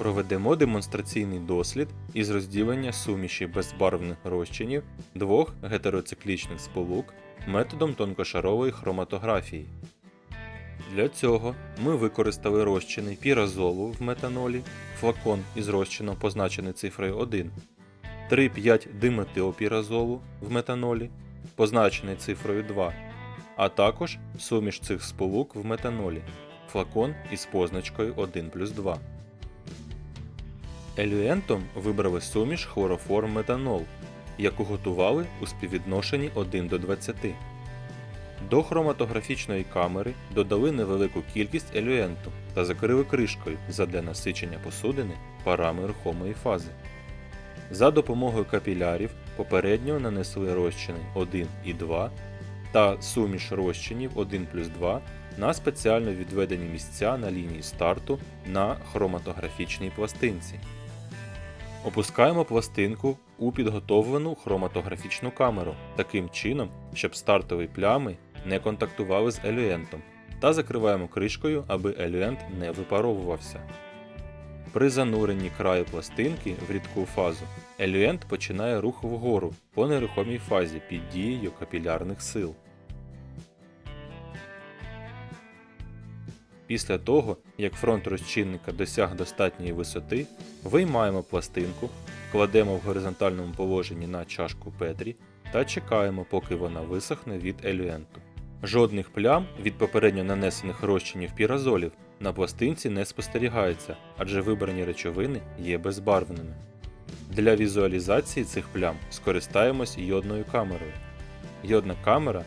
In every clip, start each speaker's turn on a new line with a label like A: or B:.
A: Проведемо демонстраційний дослід із розділення суміші безбарвних розчинів двох гетероциклічних сполук методом тонкошарової хроматографії. Для цього ми використали розчини піразолу в метанолі, флакон із розчином позначений цифрою 1, 3,5 диметилпіразолу в метанолі, позначений цифрою 2, а також суміш цих сполук в метанолі, флакон із позначкою 1 плюс 2. Елюентом вибрали суміш хлороформ метанол, яку готували у співвідношенні 1 до 20. До хроматографічної камери додали невелику кількість елюенту та закрили кришкою задля насичення посудини парами рухомої фази. За допомогою капілярів попередньо нанесли розчини 1 і 2 та суміш розчинів 1 плюс 2 на спеціально відведені місця на лінії старту на хроматографічній пластинці. Опускаємо пластинку у підготовлену хроматографічну камеру таким чином, щоб стартові плями не контактували з елюентом, та закриваємо кришкою, аби елюент не випаровувався. При зануренні краю пластинки в рідку фазу елюент починає рух вгору по нерухомій фазі під дією капілярних сил. Після того, як фронт розчинника досяг достатньої висоти, виймаємо пластинку, кладемо в горизонтальному положенні на чашку Петрі та чекаємо, поки вона висохне від елюенту. Жодних плям від попередньо нанесених розчинів піразолів на пластинці не спостерігається, адже вибрані речовини є безбарвними. Для візуалізації цих плям скористаємось йодною камерою. Йодна камера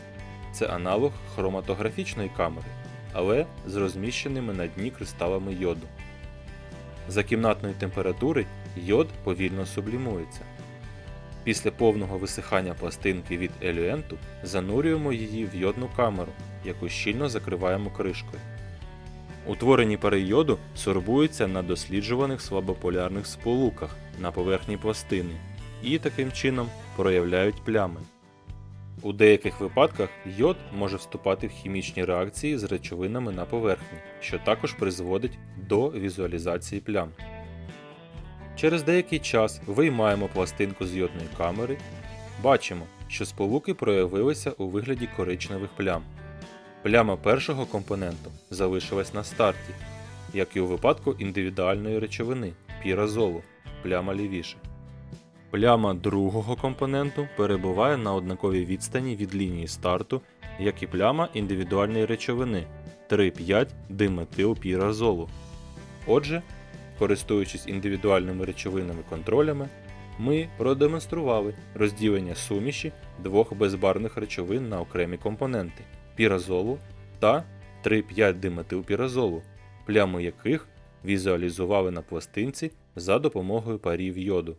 A: це аналог хроматографічної камери, але з розміщеними на дні кристалами йоду. За кімнатної температури йод повільно сублімується. Після повного висихання пластинки від елюенту занурюємо її в йодну камеру, яку щільно закриваємо кришкою. Утворені пари йоду сорбуються на досліджуваних слабополярних сполуках на поверхні пластини і таким чином проявляють плями. У деяких випадках йод може вступати в хімічні реакції з речовинами на поверхні, що також призводить до візуалізації плям. Через деякий час виймаємо пластинку з йодної камери, бачимо, що сполуки проявилися у вигляді коричневих плям. Пляма першого компоненту залишилась на старті, як і у випадку індивідуальної речовини піразолу, пляма лівіше. Пляма другого компоненту перебуває на однаковій відстані від лінії старту, як і пляма індивідуальної речовини 3,5 диметилпіразолу. Отже, користуючись індивідуальними речовинними контролями, ми продемонстрували розділення суміші двох безбарвних речовин на окремі компоненти піразолу та 3,5 диметилпіразолу, пляму яких візуалізували на пластинці за допомогою парів йоду.